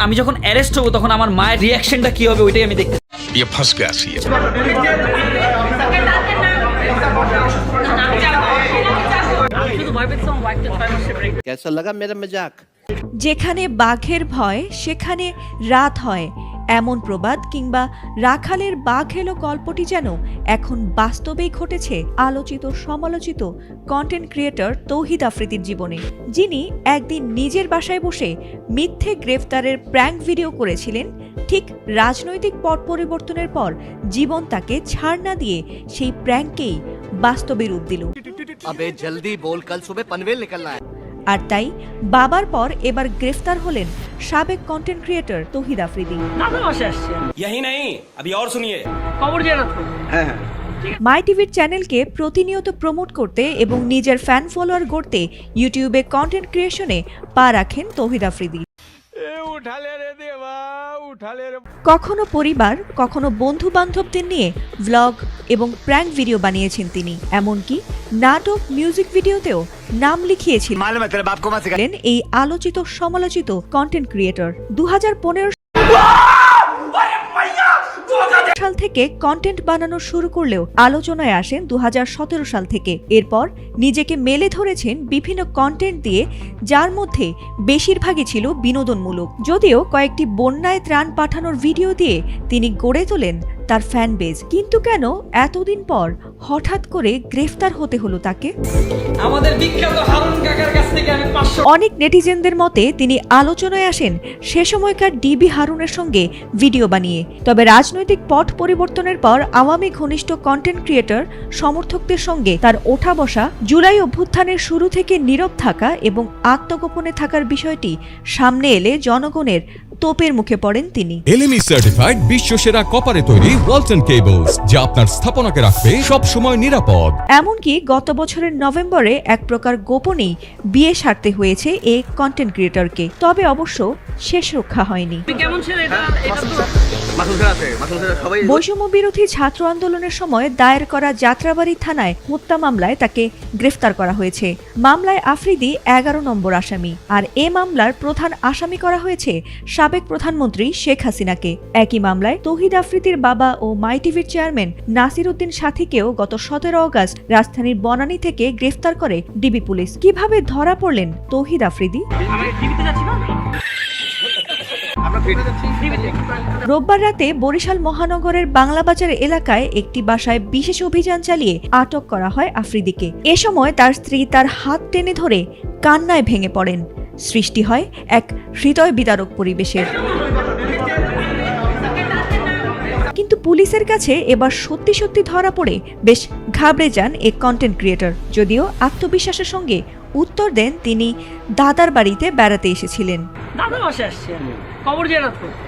আমি যখন অ্যারেস্ট হব তখন আমার মায়ের রিয়াকশনটা কি হবে ওইটাই আমি দেখতে যেখানে বাঘের ভয় সেখানে রাত হয়। এমন প্রবাদ কিংবা রাখালের বাঘ এলো গল্পটি যেন এখন বাস্তবেই ঘটেছে আলোচিত, সমালোচিত কন্টেন্ট ক্রিয়েটর তৌহিদ আফ্রিদির জীবনে, যিনি একদিন নিজের বাসায় বসে মিথ্যে গ্রেফতারের প্র্যাঙ্ক ভিডিও করেছিলেন, ঠিক রাজনৈতিক পট পরিবর্তনের পর জীবন তাকে ছাড় না দিয়ে সেই প্র্যাঙ্ককেই বাস্তবে রূপ দিল। আবে জলদি বল, কাল সুবে পনভেল নিকলনা আর তাই বাবার পর এবার গ্রেফতার হলেন সাবেক content creator Tawhid Afridi. My টিভির চ্যানেলকে প্রতিনিয়ত প্রমোট করতে এবং নিজের ফ্যান ফলোয়ার গড়তে ইউটিউবে কন্টেন্ট ক্রিয়েশনে পা রাখেন তহিদ আফ্রিদি। কখনো পরিবার কখনো বন্ধু বান্ধবদের নিয়ে ভ্লগ এবং প্র্যাঙ্ক ভিডিও বানিয়েছেন তিনি। এমনকি নাটক মিউজিক ভিডিওতেও নাম লিখিয়েছিলেন। এই আলোচিত সমালোচিত কন্টেন্ট ক্রিয়েটর দু হাজার পনেরো থেকে কন্টেন্ট বানানো শুরু করলেও আলোচনায় আসেন দু হাজার সতেরো সাল থেকে। এরপর নিজেকে মেলে ধরেছেন বিভিন্ন কন্টেন্ট দিয়ে, যার মধ্যে বেশিরভাগই ছিল বিনোদনমূলক। যদিও কয়েকটি বন্যায় ত্রাণ পাঠানোর ভিডিও দিয়ে তিনি গড়ে তোলেন তার ফ্যান বেজ কিন্তু কেন এতদিন পর হঠাৎ করে গ্রেফতার হতে হলো তাকে। আমাদের বিখ্যাত হারুন কাকার কাছ থেকে আমি অনেক নেটিজেনদের মতে তিনি আলোচনায় আসেন সে সময়কার ডিবি হারুনের সঙ্গে ভিডিও বানিয়ে। তবে রাজনৈতিক পট পরিবর্তনের পর আওয়ামী ঘনিষ্ঠ কন্টেন্ট ক্রিয়েটর সমর্থকদের সঙ্গে তার ওঠা বসা জুলাই অভ্যুত্থানের শুরু থেকে নীরব থাকা এবং আত্মগোপনে থাকার বিষয়টি সামনে এলে জনগণের তোপের মুখে পড়েন তিনি। এলএমই সার্টিফাইড বিশ্বসেরা কপারে তৈরি ওয়ালটন কেবলস যা আপনার স্থাপনাকে রাখবে সব সময় নিরাপদ। এমনকি গত বছরের নভেম্বরে এক প্রকার গোপনেই বিয়ে সারতে হয়েছে এই কন্টেন্ট ক্রিয়েটরকে তবে অবশ্য শেষ রক্ষা হয়নি। কেমন ছেলে এটা? এটা মাসুল খেলা আছে মাসুল খেলা সবাই বৈষম্য বিরোধী ছাত্র আন্দোলনের সময় দায়ের করা যাত্রাবাড়ি থানায় হত্যা মামলায় তাকে গ্রেফতার করা হয়েছে। মামলায় আফ্রিদি এগারো নম্বর আসামি। আর এ মামলার প্রধান আসামি করা হয়েছে সাবেক প্রধানমন্ত্রী শেখ হাসিনাকে। একই মামলায় তৌহিদ আফ্রিদির বাবা ও মাই টিভির চেয়ারম্যান নাসির উদ্দিন সাথীকেও গত সতেরো অগস্ট রাজধানীর বনানী থেকে গ্রেফতার করে ডিবি পুলিশ। কীভাবে ধরা পড়লেন তৌহিদ আফ্রিদি? রোববার রাতে বরিশাল মহানগরের বাংলাবাজার এলাকায় একটি বাসায় বিশেষ অভিযান চালিয়ে আটক করা হয় আফ্রিদিকে। এ সময় তার স্ত্রী তার হাত টেনে ধরে কান্নায় ভেঙে পড়েন। সৃষ্টি হয় এক হৃদয় বিদারক পরিবেশের। কিন্তু পুলিশের কাছে এবার সত্যি সত্যি ধরা পড়ে বেশ ঘাবড়ে যান এই কন্টেন্ট ক্রিয়েটর যদিও আত্মবিশ্বাসের সঙ্গে উত্তর দেন তিনি দাদার বাড়িতে বেড়াতে এসেছিলেন। খবর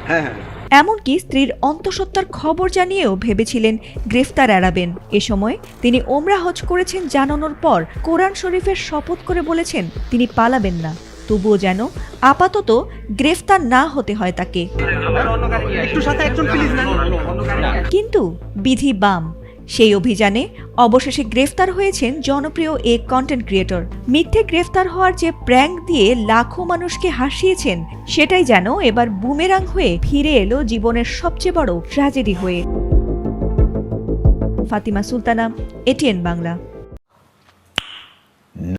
হ্যাঁ হ্যাঁ। এমনকি স্ত্রীর অন্তঃসত্ত্বার খবর জানিয়েও ভেবেছিলেন গ্রেফতার এড়াবেন। এ সময় তিনি ওমরা হজ করেছেন জানানোর পর কোরআন শরীফের শপথ করে বলেছেন তিনি পালাবেন না। তবুও যেন আপাতত গ্রেফতার না হতে হয় তাকে। কিন্তু বিধি বাম সেই অভিযানে অবশেষে গ্রেফতার হয়েছেন জনপ্রিয় এ কন্টেন্ট ক্রিয়েটর মিথ্যে গ্রেফতার হওয়ার যে প্র্যাঙ্ক দিয়ে লাখো মানুষকে হাসিয়েছেন সেটাই যেন এবার বুমেরাং হয়ে ফিরে এলো জীবনের সবচেয়ে বড় ট্র্যাজেডি হয়ে। ফাতিমা সুলতানা এটিএন বাংলা।